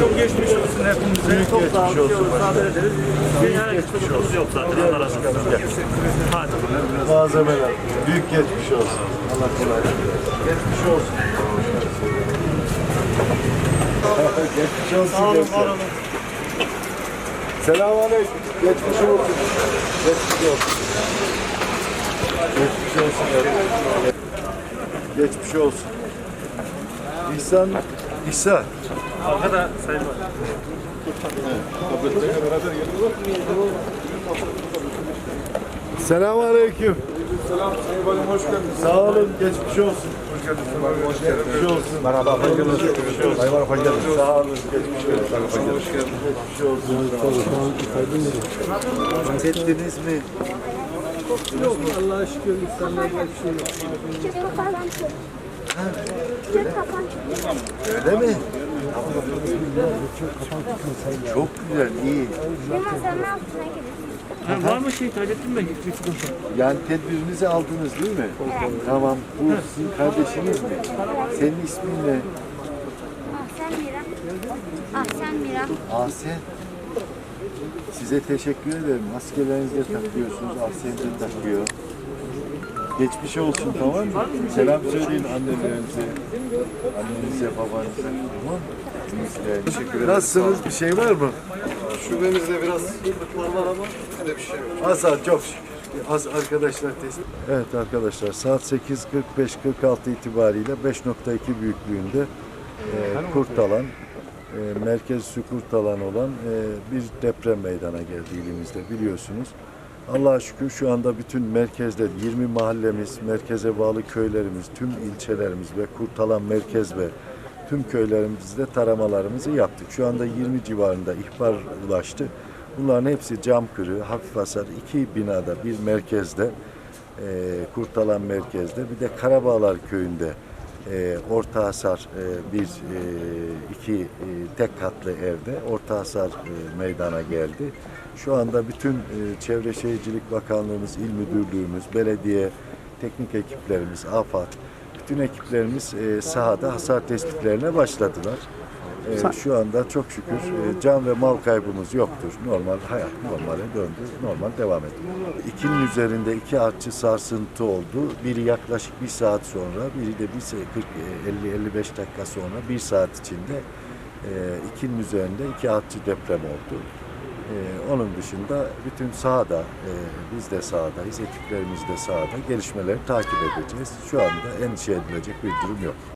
Çok geçmiş olsun hepimize. Çok sağ olun. geçmiş olsun. Ederiz. Herhangi bir sıkıntımız yok zaten. Allah razı olsun. Hadi. Malzemeler. Büyük geçmiş olsun. Allah kolaylık versin. Geçmiş olsun. geçmiş olsun. Sağ olun, var olun. Selamun aleyküm. Geçmiş olsun. Geçmiş olsun. Geçmiş olsun. Geçmiş olsun. İhsan, İhsan. Arkada sayın var. Selamun aleyküm. Selam Sayın Valim hoş geldiniz. Sağ olun geçmiş olsun. Hoş geldiniz. Hoş geldiniz. Geçmiş olsun. Merhaba. Hoş geldiniz. Geçmiş olsun. Sayın Valim hoş geldiniz. Sağ olun geçmiş olsun. Hoş geldiniz. Geçmiş olsun. Hissettiniz mi? Yok Allah'a şükür insanlarda bir şey yok. Çöp kapan çıktı. Çöp kapan çıktı. Öyle mi? Çok güzel, iyi. Bir masanın altına gidiyor. Ha, var mı şey Taceddin Bey? Hiçbir sıkıntı. Yani tedbirinizi aldınız değil mi? Tamam. Bu sizin kardeşiniz mi? Senin ismin ne? Ahsen Mira. Ahsen Mira. Ahsen. Size teşekkür ederim. Maskelerinizi de takıyorsunuz. Ahsen de takıyor. Geçmiş olsun tamam mı? Selam söyleyin annelerinize. Annenize, babanıza. Tamam mı? Teşekkür ederim. Nasılsınız? Bir şey var mı? Şubemizde biraz sıkıntılar var ama öyle bir şey yok. Az az çok şükür. Az arkadaşlar test. Evet arkadaşlar saat 8.45-46 itibariyle 5.2 büyüklüğünde e, Kurtalan, e, merkez üssü Kurtalan olan e, bir deprem meydana geldi ilimizde biliyorsunuz. Allah'a şükür şu anda bütün merkezde 20 mahallemiz, merkeze bağlı köylerimiz, tüm ilçelerimiz ve Kurtalan merkez ve tüm köylerimizde taramalarımızı yaptık. Şu anda 20 civarında ihbar ulaştı. Bunların hepsi cam kırığı, hafif hasar. iki binada bir merkezde, e, Kurtalan merkezde bir de Karabağlar köyünde e, orta hasar e, bir e, iki e, tek katlı evde orta hasar e, meydana geldi. Şu anda bütün e, Çevre Şehircilik Bakanlığımız, İl Müdürlüğümüz, belediye, teknik ekiplerimiz, AFAD, bütün ekiplerimiz e, sahada hasar tespitlerine başladılar. E, şu anda çok şükür e, can ve mal kaybımız yoktur. Normal hayat normale döndü. Normal devam ediyor. İkinin üzerinde iki artçı sarsıntı oldu. Biri yaklaşık bir saat sonra, biri de bir se- 40 50 55 dakika sonra bir saat içinde e, ikinin üzerinde iki artçı deprem oldu. E, onun dışında bütün sahada, e, biz de sahadayız, ekiplerimiz de sahada gelişmeleri takip edeceğiz. Şu anda endişe edilecek bir durum yok.